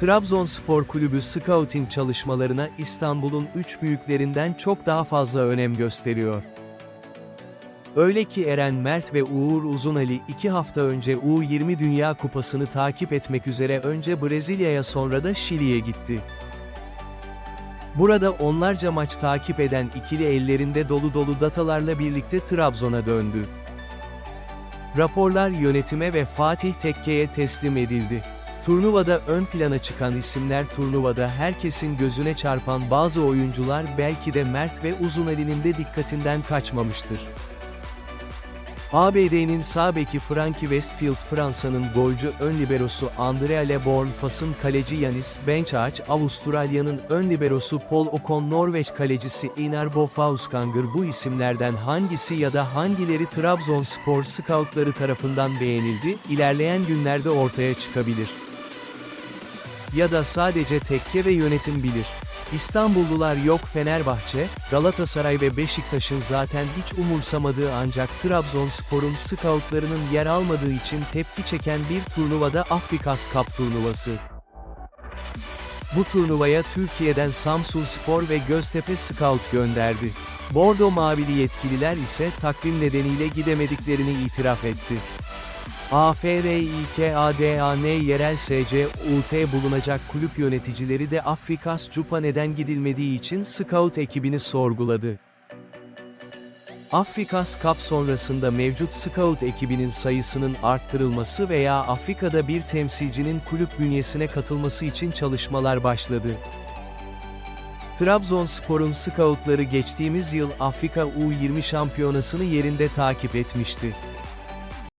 Trabzonspor Kulübü scouting çalışmalarına İstanbul'un üç büyüklerinden çok daha fazla önem gösteriyor. Öyle ki Eren Mert ve Uğur Uzunali iki hafta önce U20 Dünya Kupası'nı takip etmek üzere önce Brezilya'ya sonra da Şili'ye gitti. Burada onlarca maç takip eden ikili ellerinde dolu dolu datalarla birlikte Trabzon'a döndü. Raporlar yönetime ve Fatih Tekke'ye teslim edildi. Turnuvada ön plana çıkan isimler turnuvada herkesin gözüne çarpan bazı oyuncular belki de Mert ve Uzunali'nin de dikkatinden kaçmamıştır. ABD'nin sağ beki Frankie Westfield Fransa'nın golcü ön liberosu Andrea Leborn Fas'ın kaleci Yanis Benchaç Avustralya'nın ön liberosu Paul Ocon Norveç kalecisi Einar Bofauskanger bu isimlerden hangisi ya da hangileri Trabzonspor scoutları tarafından beğenildi, ilerleyen günlerde ortaya çıkabilir. Ya da sadece tekke ve yönetim bilir. İstanbullular yok Fenerbahçe, Galatasaray ve Beşiktaş'ın zaten hiç umursamadığı ancak Trabzonspor'un scoutlarının yer almadığı için tepki çeken bir turnuvada Afrikas Cup turnuvası. Bu turnuvaya Türkiye'den Samsun Spor ve Göztepe Scout gönderdi. Bordo Mavili yetkililer ise takvim nedeniyle gidemediklerini itiraf etti. AFRİKADAN yerel SC, UT bulunacak kulüp yöneticileri de Afrikas Cup'a neden gidilmediği için scout ekibini sorguladı. Afrikas Cup sonrasında mevcut scout ekibinin sayısının arttırılması veya Afrika'da bir temsilcinin kulüp bünyesine katılması için çalışmalar başladı. Trabzonspor'un scoutları geçtiğimiz yıl Afrika U20 şampiyonasını yerinde takip etmişti.